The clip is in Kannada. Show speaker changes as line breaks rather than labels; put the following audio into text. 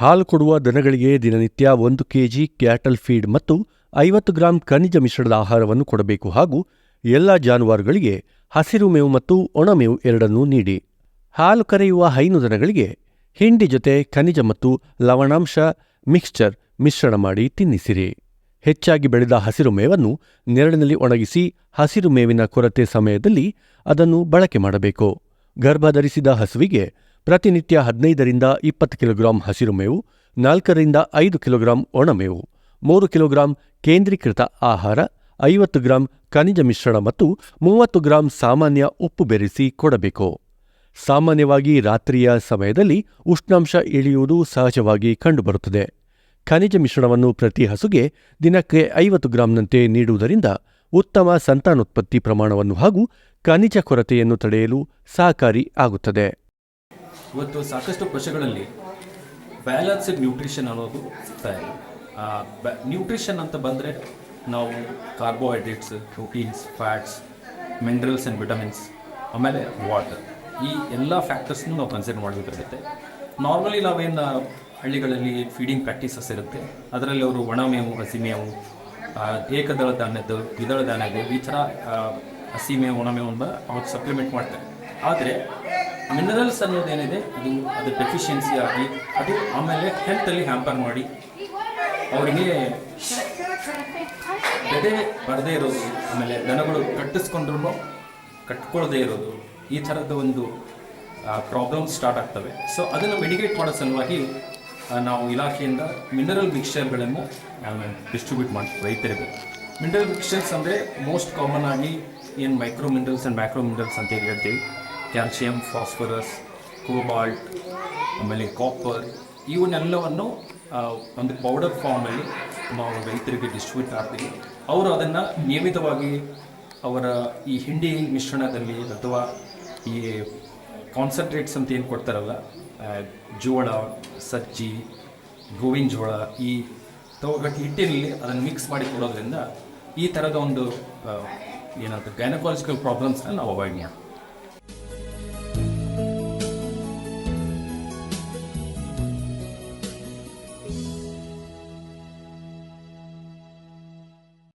ಹಾಲು ಕೊಡುವ ದನಗಳಿಗೆ ದಿನನಿತ್ಯ ಒಂದು ಕೆಜಿ ಕ್ಯಾಟಲ್ ಫೀಡ್ ಮತ್ತು ಐವತ್ತು ಗ್ರಾಂ ಖನಿಜ ಮಿಶ್ರಣದ ಆಹಾರವನ್ನು ಕೊಡಬೇಕು ಹಾಗೂ ಎಲ್ಲ ಜಾನುವಾರುಗಳಿಗೆ ಹಸಿರು ಮೇವು ಮತ್ತು ಒಣಮೇವು ಎರಡನ್ನೂ ನೀಡಿ. ಹಾಲು ಕರೆಯುವ ಹೈನು ದನಗಳಿಗೆ ಹಿಂಡಿ ಜೊತೆ ಖನಿಜ ಮತ್ತು ಲವಣಾಂಶ ಮಿಕ್ಸ್ಚರ್ ಮಿಶ್ರಣ ಮಾಡಿ ತಿನ್ನಿಸಿರಿ. ಹೆಚ್ಚಾಗಿ ಬೆಳೆದ ಹಸಿರು ಮೇವನ್ನು ನೆರಳಿನಲ್ಲಿ ಒಣಗಿಸಿ ಹಸಿರು ಮೇವಿನ ಕೊರತೆ ಸಮಯದಲ್ಲಿ ಅದನ್ನು ಬಳಕೆ ಮಾಡಬೇಕು. ಗರ್ಭಧರಿಸಿದ ಹಸುವಿಗೆ ಪ್ರತಿನಿತ್ಯ ಹದಿನೈದರಿಂದ ಇಪ್ಪತ್ತು ಕಿಲೋಗ್ರಾಂ ಹಸಿರು ಮೇವು, ನಾಲ್ಕರಿಂದ ಐದು ಕಿಲೋಗ್ರಾಂ ಒಣಮೇವು ಮೂರು ಕಿಲೋಗ್ರಾಂ ಕೇಂದ್ರೀಕೃತ ಆಹಾರ, ಐವತ್ತು ಗ್ರಾಂ ಖನಿಜ ಮಿಶ್ರಣ ಮತ್ತು ಮೂವತ್ತು ಗ್ರಾಂ ಸಾಮಾನ್ಯ ಉಪ್ಪು ಬೆರೆಸಿ ಕೊಡಬೇಕು. ಸಾಮಾನ್ಯವಾಗಿ ರಾತ್ರಿಯ ಸಮಯದಲ್ಲಿ ಉಷ್ಣಾಂಶ ಇಳಿಯುವುದು ಸಹಜವಾಗಿ ಕಂಡುಬರುತ್ತದೆ. ಖನಿಜ ಮಿಶ್ರಣವನ್ನು ಪ್ರತಿ ಹಸುಗೆ ದಿನಕ್ಕೆ ಐವತ್ತು ಗ್ರಾಂನಂತೆ ನೀಡುವುದರಿಂದ ಉತ್ತಮ ಸಂತಾನೋತ್ಪತ್ತಿ ಪ್ರಮಾಣವನ್ನು ಹಾಗೂ ಖನಿಜ ಕೊರತೆಯನ್ನು ತಡೆಯಲು ಸಹಕಾರಿ ಆಗುತ್ತದೆ.
ಇವತ್ತು ಸಾಕಷ್ಟು ಪಶುಗಳಲ್ಲಿ ಬ್ಯಾಲೆನ್ಸ್ಡ್ ನ್ಯೂಟ್ರಿಷನ್ ಅನ್ನೋದು ಸಿಗ್ತಾ ಇಲ್ಲ ನ್ಯೂಟ್ರಿಷನ್ ಅಂತ ಬಂದರೆ ನಾವು carbohydrates, proteins, fats, minerals and vitamins, ಆಮೇಲೆ ವಾಟರ್. ಈ ಎಲ್ಲ ಫ್ಯಾಕ್ಟರ್ಸ್ನೂ ನಾವು ಕನ್ಸಿಡರ್ ಮಾಡಬೇಕಾಗುತ್ತೆ. ನಾರ್ಮಲಿ ನಾವೇನು ಹಳ್ಳಿಗಳಲ್ಲಿ ಫೀಡಿಂಗ್ ಪ್ರಾಕ್ಟೀಸಸ್ ಇರುತ್ತೆ. ಅದರಲ್ಲಿ ಅವರು ಒಣಮೇವು ಹಸಿಮೇವು ಏಕದಳ ಧಾನ್ಯದ್ದು ದ್ವಿದಳ ಧಾನ್ಯದ್ದು ಈ ಥರ ಹಸಿಮೇವು ಒಣಮೇವು ಅಂತ ಅವ್ರು ಸಪ್ಲಿಮೆಂಟ್ ಮಾಡ್ತಾರೆ. ಆದರೆ ಮಿನರಲ್ಸ್ ಅನ್ನೋದೇನಿದೆ ಇದು ಅದು ಡೆಫಿಷಿಯನ್ಸಿ ಆಗಿ, ಅದು ಆಮೇಲೆ ಹೆಲ್ತಲ್ಲಿ ಹ್ಯಾಂಪರ್ ಮಾಡಿ, ಅವರಿಗೆ ಬೆದೆ ಬರದೇ ಇರೋದು, ಆಮೇಲೆ ದನಗಳು ಕಟ್ಟಿಸ್ಕೊಂಡ್ರು ಕಟ್ಟಿಕೊಳ್ಳದೇ ಇರೋದು, ಈ ಥರದ ಒಂದು ಪ್ರಾಬ್ಲಮ್ ಸ್ಟಾರ್ಟ್ ಆಗ್ತವೆ. ಸೊ ಅದನ್ನು ಮೆಡಿಕೇಟ್ ಮಾಡೋ ಸಲುವಾಗಿ ನಾವು ಇಲಾಖೆಯಿಂದ ಮಿನರಲ್ ಮಿಕ್ಸ್ಚರ್ಗಳನ್ನು ಡಿಸ್ಟ್ರಿಬ್ಯೂಟ್ ಮಾಡ್ತೀವಿ ರೈತರಿಗೆ. ಮಿನರಲ್ ಮಿಕ್ಸ್ಚರ್ಸ್ ಅಂದರೆ ಮೋಸ್ಟ್ ಕಾಮನ್ ಆಗಿ ಏನು micro minerals and macro minerals ಅಂತ ಹೇಳಿ ಹೇಳ್ತೀವಿ. ಕ್ಯಾಲ್ಶಿಯಂ ಫಾಸ್ಫರಸ್, ಕೋಬಾಲ್ಟ್, ಆಮೇಲೆ ಕಾಪರ್ ಇವನ್ನೆಲ್ಲವನ್ನು ಒಂದು ಪೌಡರ್ ಫಾರ್ಮಲ್ಲಿ ನಾವು ರೈತರಿಗೆ ಡಿಸ್ಟ್ರಿಬ್ಯೂಟ್ ಮಾಡ್ತೀವಿ ಅವರು ಅದನ್ನು ನಿಯಮಿತವಾಗಿ ಅವರ ಈ ಹಿಂಡಿ ಮಿಶ್ರಣದಲ್ಲಿ ಅಥವಾ ಈ ಕಾನ್ಸಂಟ್ರೇಟ್ಸ್ ಅಂತ ಏನು ಕೊಡ್ತಾರಲ್ಲ ಜೋಳ, ಸಜ್ಜಿ, ಗೋವಿನ ಜೋಳ ಈ ತವಗಟ್ಟು ಹಿಟ್ಟಿನಲ್ಲಿ ಅದನ್ನು ಮಿಕ್ಸ್ ಮಾಡಿ ಕೊಡೋದ್ರಿಂದ ಈ ಥರದ ಒಂದು ಏನಂತ ಗೈನಕಾಲಜಿಕಲ್ ಪ್ರಾಬ್ಲಮ್ಸ್ನ ನಾವು ಅವಾಯ್ಡ್ ಮಾಡ್ತೀವಿ.